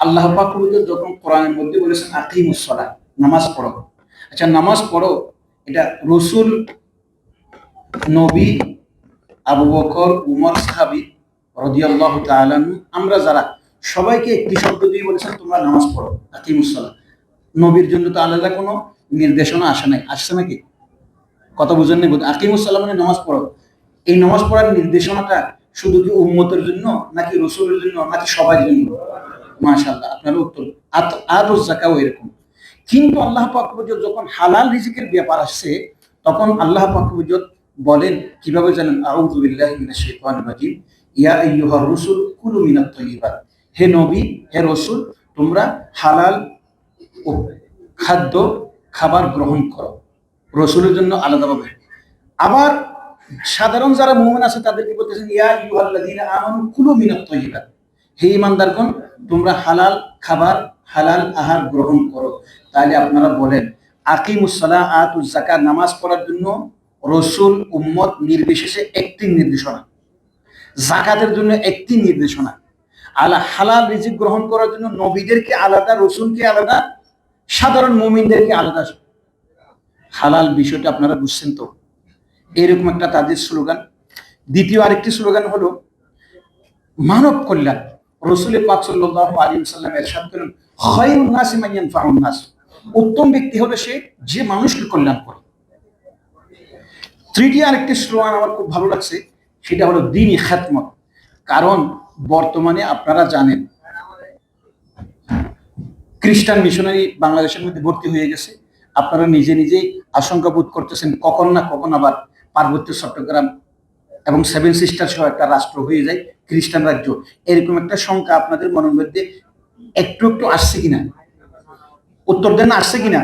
আল্লাহ যখন কোরআনের মধ্যে বলেছেন আকিমুসলা নামাজ পড়ো। আচ্ছা নামাজ পড়ো, এটা রসুল, নবী, আবু বকর, উমর, সাহাবি রদিয়াল্লাহ তাআলাহু আমরা যারা, সবাইকে একটি শব্দ দিয়ে বলেছেন, তোমরা নামাজ পড়ো আকিমুসলা নবীর জন্য তো আলাদা কোনো নির্দেশনা আসে নাই। আসছে নাকি? কথা বুঝেন নেই আকিমুসাল্লাম মানে নামাজ পড়ো। এই নামাজ পড়ার নির্দেশনাটা শুধু কি উম্মতের জন্য, নাকি রসুলের জন্য, নাকি সবার জন্য? মাশাল্লাহ উত্তর। কিন্তু আল্লাহ পাকবুজত যখন হালাল রিজিকের ব্যাপার আসছে, তখন আল্লাহ পাকবুজত বলেন, কীভাবে জানেন? আউযু রাজিম। ইয়া কুলু হে নবী, হে রাসূল, তোমরা হালাল খাদ্য খাবার গ্রহণ করো। রসুলের জন্য আলাদাভাবে আবার সাধারণ যারা মুমিন আছে, তাদেরকে বলতেছেন, ইয়া ইউহাল্লাযীনা আমানু, কুলু মিনাত তাইয়িবাত। হে ইমানদারগণ, তোমরা হালাল খাবার, হালাল আহার গ্রহণ করো। তাহলে আপনারা বলেন, আকিমুস সালাহ আতুজ যাকাত, নামাজ পড়ার জন্য রসুল, উম্মত নির্বিশেষে একটি নির্দেশনা। জাকাতের জন্য একটি নির্দেশনা। আলা হালাল রিজিক গ্রহণ করার জন্য নবীদেরকে আলাদা, রসুলকে আলাদা, সাধারণ মুমিনদেরকে আলাদা। হালাল বিষয়টা আপনারা বুঝছেন তো? এরকম একটা তাদের স্লোগান। দ্বিতীয় আরেকটি স্লোগান হলো, মানব কল্যাণ। রসুল পাক সাল্লাল্লাহু আলাইহি সাল্লাম এরশাদ করেন, খায়রুন নাসি মান ইয়ানফাউন নাস। উত্তম ব্যক্তি হলো সে যে মানুষকে কল্যাণ করে। তৃতীয় আরেকটি স্লোগান আমার খুব ভালো লাগছে, সেটা হলো দিনই খাতমত কারণ বর্তমানে আপনারা জানেন, খ্রিস্টান মিশনারি বাংলাদেশের মধ্যে ভর্তি হয়ে গেছে। আপনারা নিজে নিজেই আশঙ্কা বোধ করতেছেন কখন না কখন আবার পার্বত্য চট্টগ্রাম এবং সেভেন সিস্টার সহ একটা রাষ্ট্র হয়ে যায়, খ্রিস্টান রাজ্য। এরকম একটা সংখ্যা আপনাদের মনের মধ্যে একটু একটু আসছে কিনা? উত্তর দেন আসছে কিনা?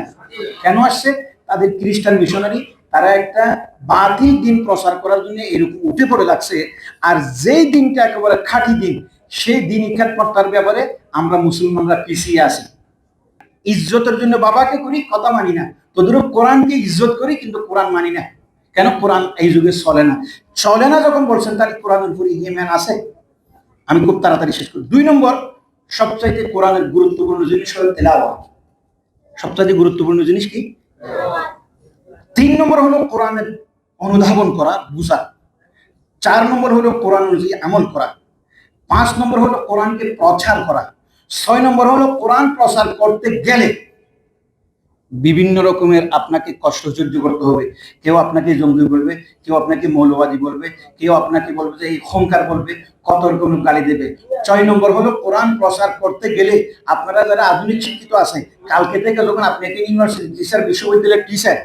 কেন আসছে? তাদের খ্রিস্টান মিশনারি, তারা একটা বাতিল দিন প্রচার করার জন্য এরকম উঠে পড়ে যাচ্ছে, আর যেই দিনটা একেবারে খাঁটি দিন, সেই দিন ইখ্যাতকর্তার ব্যাপারে আমরা মুসলমানরা পিছিয়ে আছি। ইজ্জতের জন্য বাবাকে করি, কথা মানি না। তোদের কোরআনকে ইজ্জত করি, কিন্তু কোরআন মানি না। কেন কোরআন এই যুগে চলে না? চলে না যখন বলছেন তার কোরআনের উপর ইমান আছে? আমি খুব তাড়াতাড়ি শেষ করি। দুই নম্বর, সবচাইতে কোরআনের গুরুত্বপূর্ণ জিনিস হলো তেলাওয়াত। সবচাইতে গুরুত্বপূর্ণ জিনিস কি? তিন নম্বর হলো কোরআনের অনুধাবন করা, বুঝা। চার নম্বর হলো কোরআন অনুযায়ী আমল করা। পাঁচ নম্বর হলো কোরআনকে প্রচার করা। ছয় নম্বর হলো কোরআন প্রচার করতে গেলে বিভিন্ন রকমের আপনাকে কষ্ট সহ্য করতে হবে। কেউ আপনাকে জঙ্গি বলবে, কেউ আপনাকে মৌলবাদী বলবে, কেউ আপনাকে বলবে যে এই খঙ্কার বলবে, কত রকম গালি দেবে। ছয় নম্বর হলো কোরআন প্রসার করতে গেলে আপনারা যারা আধুনিক শিক্ষিত আছে কালকে থেকে যখন আপনি একটা ইউনিভার্সিটি টিচার, বিশ্ববিদ্যালয়ের টিচার,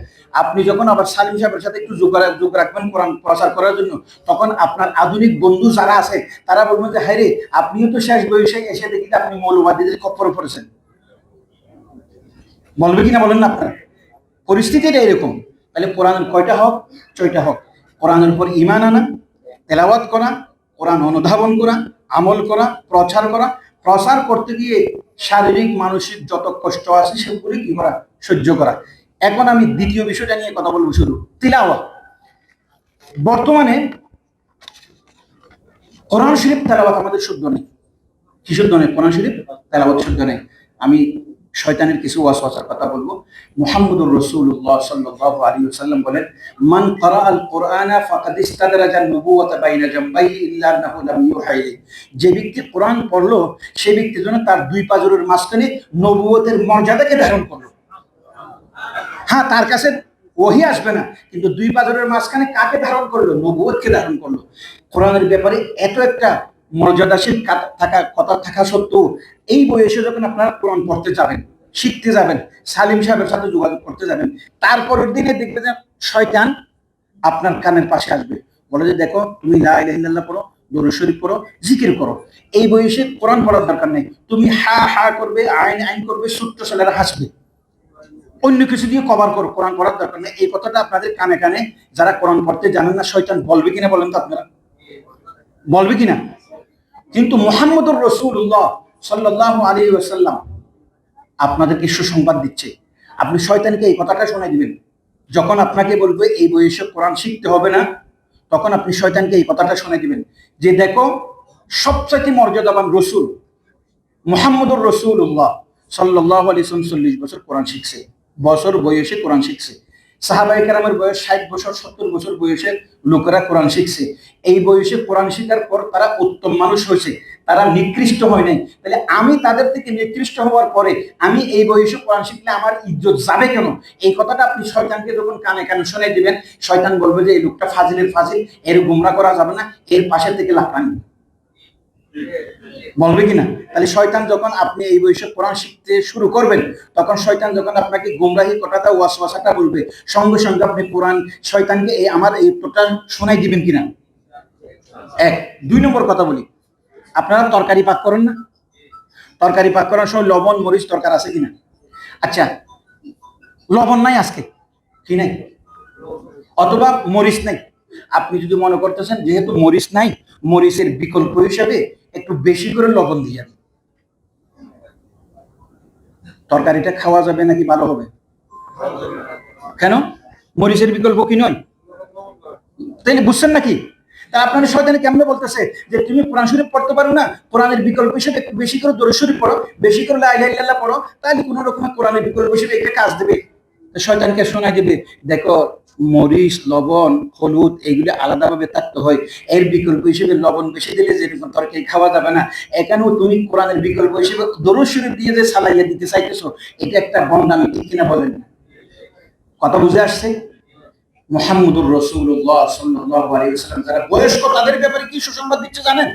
আপনি যখন আবার সালিম সাহেবের সাথে একটু যোগ যোগ রাখবেন কোরআন প্রচার করার জন্য, তখন আপনার আধুনিক বন্ধু যারা আছে তারা বলবেন যে হ্যাঁ রে আপনিও তো শেষ বয়সে এসে দেখি আপনি মৌলবাদীদের কপ্পরে পড়েছেন। বলবে কিনা বলেন না আপনারা? পরিস্থিতিটা এরকম। তাহলে কোরআনের কয়টা হোক? ছয়টা হোক। কোরআনের উপর ইমান আনা, তেলাওয়াত করা, কোরআন অনুধাবন করা, আমল করা, প্রচার করা, প্রচার করতে গিয়ে শারীরিক, মানসিক যত কষ্ট আছে সেগুলি কি করা? সহ্য করা। এখন আমি দ্বিতীয় বিষয়টা নিয়ে কথা বলব শুধু। তিলাওয়াত। বর্তমানে কোরআন শরীফ তেলাওয়াত আমাদের শুদ্ধ নেই। কি শুদ্ধ নেই? কোরআন শরীফ তেলাওয়াত শুদ্ধ নেই। আমি শয়তানের কিছু ওয়াসওয়াসার কথা বলব। মুহাম্মদুর রাসূলুল্লাহ সাল্লাল্লাহু আলাইহি ওয়াসাল্লাম বলেন, মান ক্বারা আল কুরআনা ফাকাদ ইস্তাদরাজা নবুওয়াতা বাইনা জামবাই ইল্লা আন্নাহু লাম যে ব্যক্তি কোরআন পড়ল, সে ব্যক্তির জন্য তার দুই পাজরের মাঝখানে নবুয়তের মর্যাদাকে ধারণ করল। হ্যাঁ তার কাছে ওহি আসবে না, কিন্তু দুই পাজরের মাঝখানে কাকে ধারণ করল? নবুয়তকে ধারণ করল। কোরআনের ব্যাপারে এত একটা মর্যাদাশীল থাকা, কথা থাকা সত্ত্বেও এই বয়সে যখন আপনারা কোরআন পড়তে যাবেন, শিখতে যাবেন, সালিম সাহেবের সাথে যোগাযোগ করতে যাবেন, তারপরের দিনে দেখবে যে শয়তান আপনার কানের পাশে আসবে। বলে যে দেখো, তুমি লাইল্লাহ পড়ো, দরুদ পড়ো, জিকির করো। এই বয়সে কোরআন পড়ার দরকার নেই। তুমি হা হা করবে, আইন আইন করবে সূত্র ছেলেরা হাসবে। অন্য কিছু দিয়ে কভার করো, কোরআন পড়ার দরকার নেই। এই কথাটা আপনাদের কানে কানে যারা কোরআন পড়তে জানেন না, শয়তান বলবে কিনা বলেন তো আপনারা? বলবে কিনা? কিন্তু মোহাম্মদুর রসুল্লাহ সাল্লাহ আলী ওয়াসাল্লাম আপনাদেরকে সুসংবাদ দিচ্ছে? আপনি শয়তানকে এই কথাটা শোনাই দিবেন। যখন আপনাকে বলবে, এই বয়সে কোরআন শিখতে হবে না, তখন আপনি শয়তানকে এই কথাটা শোনাই দিবেন যে, দেখো, সবচাইতে মর্যাদাবান রসুল মোহাম্মদুর রসুল্লাহ সাল্লাহ আলী চল্লিশ বছর কোরআন শিখছে। বছর বয়সে কোরআন শিখছে। সাহাবাই কারামের বয়স ষাট বছর, সত্তর বছর বয়সের লোকেরা কোরআন শিখছে। এই বয়সে কোরআন শিখার পর তারা উত্তম মানুষ হয়েছে, তারা নিকৃষ্ট হয় নাই। তাহলে আমি তাদের থেকে নিকৃষ্ট হওয়ার পরে আমি এই বয়সে কোরআন শিখলে আমার ইজ্জত যাবে কেন? এই কথাটা আপনি শয়তানকে যখন কানে কানে শুনে দিবেন, শয়তান বলবে যে, এই লোকটা ফাজিলের ফাজিল, এর গুমরা করা যাবে না, এর পাশে থেকে লাফানি। বলবে কিনা? তাহলে শয়তান যখন আপনি এই বয়সে কোরআন শিখতে শুরু করবেন, তখন শয়তান যখন আপনাকে গুমরাহি কথাটা, ওয়াসওয়াসাটা বলবে, সঙ্গে সঙ্গে আপনি কোরআন, শয়তানকে এই আমার এই উত্তরটা শোনাই দিবেন কিনা? এক। দুই নম্বর কথা বলি। আপনারা তরকারি পাক করেন না? তরকারি পাক করার সময় লবণ, মরিচ তরকার আছে কিনা? আচ্ছা লবণ নাই আজকে? কি নাই? অথবা মরিচ নাই? আপনি যদি মনে করতেছেন, যেহেতু মরিচ নাই, মরিচের বিকল্প হিসাবে একটু বেশি করে লবণ দিয়ে তরকারিটা খাওয়া যাবে নাকি ভালো হবে? কেন? মরিচের বিকল্প কি নয়? তাই? বুঝছেন নাকি? তা আপনার শয়তানে কেমনে বলতেছে যে তুমি কোরআন শরীফ পড়তে পারো না? কোরআনের বিকল্প হিসেবে বেশি করে দরুদ শরীফ পড়ো, বেশি করে লা ইলাহা ইল্লাল্লাহ পড়ো, তাহলে কোনো রকম কোরআনের বিকল্প হিসেবে একটা কাজ দেবে। শয়তানকে শোনায় দেবে দেখো, মরিচ, লবণ, হলুদ এগুলো আলাদাভাবে থাকতে হয়। এর বিকল্প হিসেবে লবণ বেশি দিলে যেরকম তরকারি খাওয়া যাবে না। এখানেও তুমি কোরআনের বিকল্প হিসেবে দরুদ শরীফ দিয়ে যে সালাইয়া দিতে চাইতেছো, এটা একটা বন্ধামি ঠিক কিনা বলেন কথা বুঝে আসছে? মোহাম্মদুর রসুল্লাহ সাল্লাহ আলাইসাল্লাম যারা বয়স্ক, তাদের ব্যাপারে কি সুসংবাদ দিচ্ছে জানেন?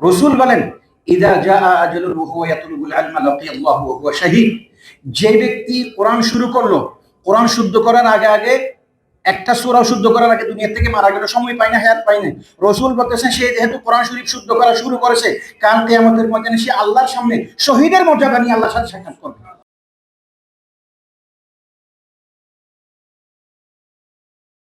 রসুল বলেন, ইদা জা আজলুল ওয়া ইয়াতুলুল ইলমা লাকিয়াল্লাহু ওয়া হুয়া শাহীদ। যে ব্যক্তি কোরআন শুরু করল কোরআন শুদ্ধ করার আগে আগে একটা সুরাও শুদ্ধ করার আগে দুনিয়া থেকে মারা গেল, সময় পাই না, হায়াত পাই না। রসুল বলতেছেন, সে যেহেতু কোরআন শরীফ শুদ্ধ করা শুরু করেছে, কাল আমাদের ময়দানে সে আল্লাহর সামনে শহীদের মর্যাদা নিয়ে আল্লাহর সাথে সাক্ষাৎ করবে।